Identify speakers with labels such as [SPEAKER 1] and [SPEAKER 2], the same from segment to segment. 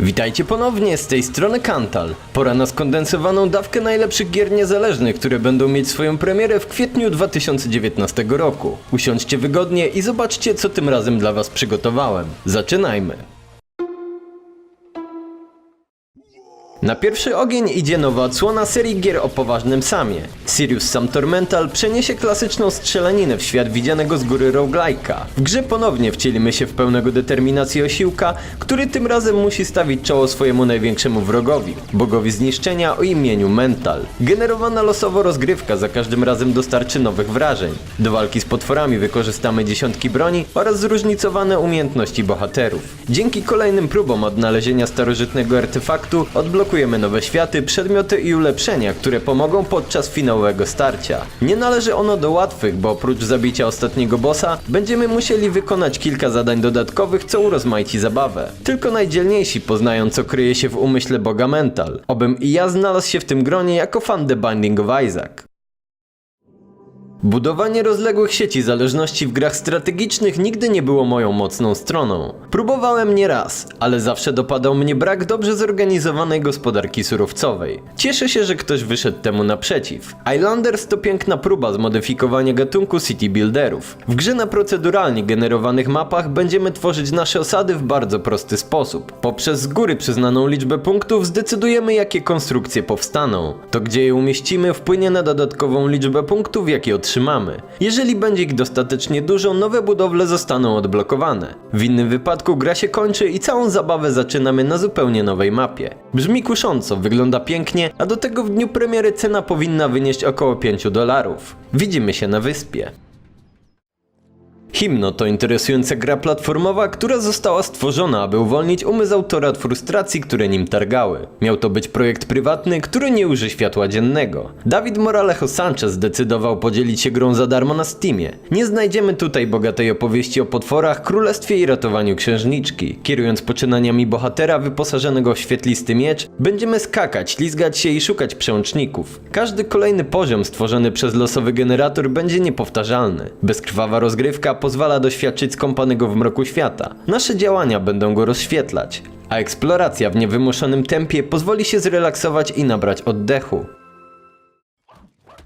[SPEAKER 1] Witajcie ponownie, z tej strony Kantal. Pora na skondensowaną dawkę najlepszych gier niezależnych, które będą mieć swoją premierę w kwietniu 2019 roku. Usiądźcie wygodnie i zobaczcie, co tym razem dla Was przygotowałem. Zaczynajmy! Na pierwszy ogień idzie nowa odsłona serii gier o poważnym samie. Sirius Sam Tormental przeniesie klasyczną strzelaninę w świat widzianego z góry roguelike'a. W grze ponownie wcielimy się w pełnego determinacji osiłka, który tym razem musi stawić czoło swojemu największemu wrogowi, bogowi zniszczenia o imieniu Mental. Generowana losowo rozgrywka za każdym razem dostarczy nowych wrażeń. Do walki z potworami wykorzystamy dziesiątki broni oraz zróżnicowane umiejętności bohaterów. Dzięki kolejnym próbom odnalezienia starożytnego artefaktu odblokujemy nowe światy, przedmioty i ulepszenia, które pomogą podczas finałowego starcia. Nie należy ono do łatwych, bo oprócz zabicia ostatniego bossa, będziemy musieli wykonać kilka zadań dodatkowych, co urozmaici zabawę. Tylko najdzielniejsi poznają, co kryje się w umyśle boga Mental. Obym i ja znalazł się w tym gronie jako fan The Binding of Isaac. Budowanie rozległych sieci zależności w grach strategicznych nigdy nie było moją mocną stroną. Próbowałem nie raz, ale zawsze dopadał mnie brak dobrze zorganizowanej gospodarki surowcowej. Cieszę się, że ktoś wyszedł temu naprzeciw. Islanders to piękna próba zmodyfikowania gatunku city builderów. W grze na proceduralnie generowanych mapach będziemy tworzyć nasze osady w bardzo prosty sposób. Poprzez z góry przyznaną liczbę punktów zdecydujemy jakie konstrukcje powstaną. To gdzie je umieścimy wpłynie na dodatkową liczbę punktów jakie otrzymamy. Jeżeli będzie ich dostatecznie dużo, nowe budowle zostaną odblokowane. W innym wypadku gra się kończy i całą zabawę zaczynamy na zupełnie nowej mapie. Brzmi kusząco, wygląda pięknie, a do tego w dniu premiery cena powinna wynieść około 5 dolarów. Widzimy się na wyspie. Himno to interesująca gra platformowa, która została stworzona, aby uwolnić umysł autora od frustracji, które nim targały. Miał to być projekt prywatny, który nie uży światła dziennego. Dawid Moralejo Sanchez zdecydował podzielić się grą za darmo na Steamie. Nie znajdziemy tutaj bogatej opowieści o potworach, królestwie i ratowaniu księżniczki. Kierując poczynaniami bohatera wyposażonego w świetlisty miecz, będziemy skakać, lizgać się i szukać przełączników. Każdy kolejny poziom stworzony przez losowy generator będzie niepowtarzalny. Bezkrwawa rozgrywka pozwala doświadczyć skąpanego w mroku świata. Nasze działania będą go rozświetlać, a eksploracja w niewymuszonym tempie pozwoli się zrelaksować i nabrać oddechu.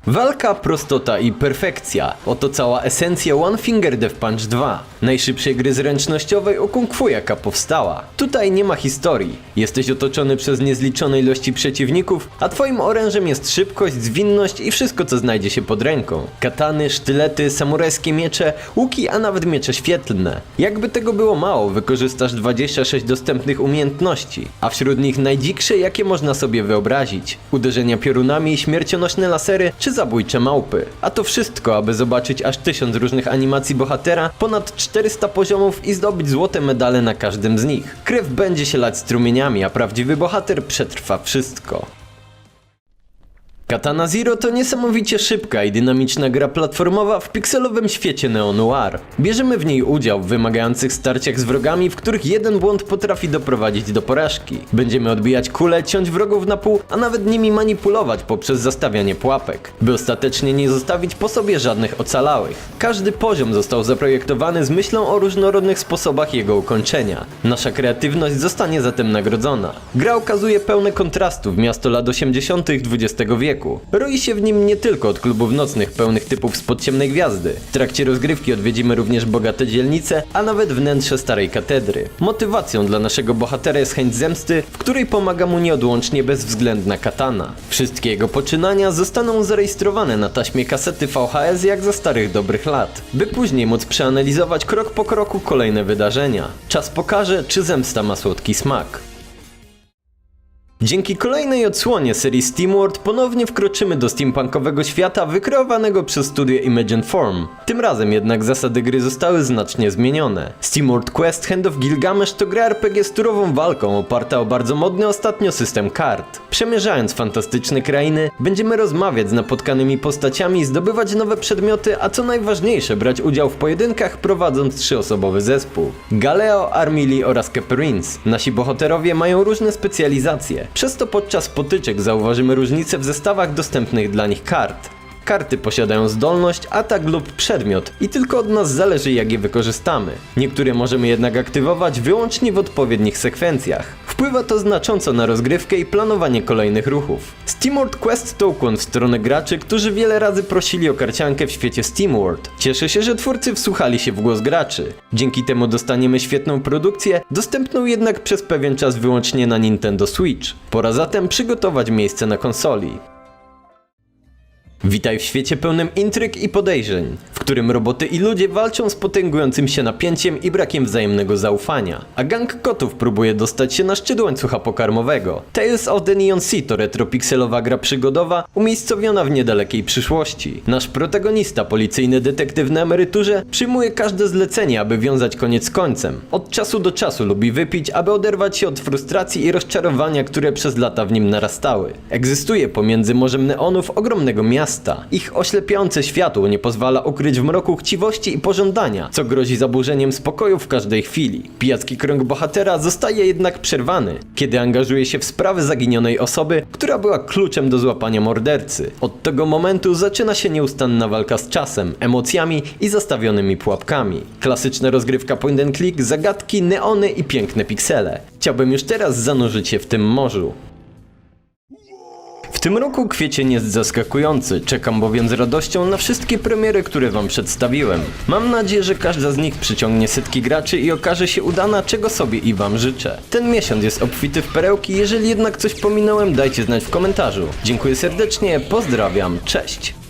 [SPEAKER 1] Walka, prostota i perfekcja. Oto cała esencja One Finger Death Punch 2. Najszybszej gry zręcznościowej o kung fu jaka powstała. Tutaj nie ma historii. Jesteś otoczony przez niezliczone ilości przeciwników, a twoim orężem jest szybkość, zwinność i wszystko co znajdzie się pod ręką. Katany, sztylety, samurajskie miecze, łuki, a nawet miecze świetlne. Jakby tego było mało, wykorzystasz 26 dostępnych umiejętności, a wśród nich najdziksze jakie można sobie wyobrazić. Uderzenia piorunami, śmiercionośne lasery czy zabójcze małpy. A to wszystko, aby zobaczyć aż tysiąc różnych animacji bohatera, ponad 400 poziomów i zdobyć złote medale na każdym z nich. Krew będzie się lać strumieniami, a prawdziwy bohater przetrwa wszystko. Katana Zero to niesamowicie szybka i dynamiczna gra platformowa w pikselowym świecie neo-noir. Bierzemy w niej udział w wymagających starciach z wrogami, w których jeden błąd potrafi doprowadzić do porażki. Będziemy odbijać kule, ciąć wrogów na pół, a nawet nimi manipulować poprzez zastawianie pułapek, by ostatecznie nie zostawić po sobie żadnych ocalałych. Każdy poziom został zaprojektowany z myślą o różnorodnych sposobach jego ukończenia. Nasza kreatywność zostanie zatem nagrodzona. Gra okazuje pełne kontrastów miasto lat 80. XX wieku. Roi się w nim nie tylko od klubów nocnych pełnych typów spod ciemnej gwiazdy. W trakcie rozgrywki odwiedzimy również bogate dzielnice, a nawet wnętrze starej katedry. Motywacją dla naszego bohatera jest chęć zemsty, w której pomaga mu nieodłącznie bezwzględna katana. Wszystkie jego poczynania zostaną zarejestrowane na taśmie kasety VHS jak za starych dobrych lat, by później móc przeanalizować krok po kroku kolejne wydarzenia. Czas pokaże, czy zemsta ma słodki smak. Dzięki kolejnej odsłonie serii SteamWorld ponownie wkroczymy do steampunkowego świata wykreowanego przez studio Imagine Form. Tym razem jednak zasady gry zostały znacznie zmienione. SteamWorld Quest Hand of Gilgamesh to gra RPG z turową walką oparta o bardzo modny ostatnio system kart. Przemierzając fantastyczne krainy, będziemy rozmawiać z napotkanymi postaciami, zdobywać nowe przedmioty, a co najważniejsze brać udział w pojedynkach prowadząc trzyosobowy zespół. Galeo, Armili oraz Keperins. Nasi bohaterowie mają różne specjalizacje. Przez to podczas potyczek zauważymy różnice w zestawach dostępnych dla nich kart. Karty posiadają zdolność, atak lub przedmiot i tylko od nas zależy jak je wykorzystamy. Niektóre możemy jednak aktywować wyłącznie w odpowiednich sekwencjach. Wpływa to znacząco na rozgrywkę i planowanie kolejnych ruchów. SteamWorld Quest to ukłon w stronę graczy, którzy wiele razy prosili o karciankę w świecie SteamWorld. Cieszę się, że twórcy wsłuchali się w głos graczy. Dzięki temu dostaniemy świetną produkcję, dostępną jednak przez pewien czas wyłącznie na Nintendo Switch. Pora zatem przygotować miejsce na konsoli. Witaj w świecie pełnym intryg i podejrzeń, którym roboty i ludzie walczą z potęgującym się napięciem i brakiem wzajemnego zaufania, a gang kotów próbuje dostać się na szczyt łańcucha pokarmowego. Tales of the Neon Sea to retropikselowa gra przygodowa umiejscowiona w niedalekiej przyszłości. Nasz protagonista, policyjny detektyw na emeryturze, przyjmuje każde zlecenie, aby wiązać koniec z końcem. Od czasu do czasu lubi wypić, aby oderwać się od frustracji i rozczarowania, które przez lata w nim narastały. Egzystuje pomiędzy Morzem Neonów ogromnego miasta. Ich oślepiające światło nie pozwala ukryć w mroku chciwości i pożądania, co grozi zaburzeniem spokoju w każdej chwili. Pijacki krąg bohatera zostaje jednak przerwany, kiedy angażuje się w sprawę zaginionej osoby, która była kluczem do złapania mordercy. Od tego momentu zaczyna się nieustanna walka z czasem, emocjami i zastawionymi pułapkami. Klasyczna rozgrywka point and click, zagadki, neony i piękne piksele. Chciałbym już teraz zanurzyć się w tym morzu. Tym roku kwiecień jest zaskakujący, czekam bowiem z radością na wszystkie premiery, które wam przedstawiłem. Mam nadzieję, że każda z nich przyciągnie setki graczy i okaże się udana, czego sobie i wam życzę. Ten miesiąc jest obfity w perełki, jeżeli jednak coś pominąłem, dajcie znać w komentarzu. Dziękuję serdecznie, pozdrawiam, cześć!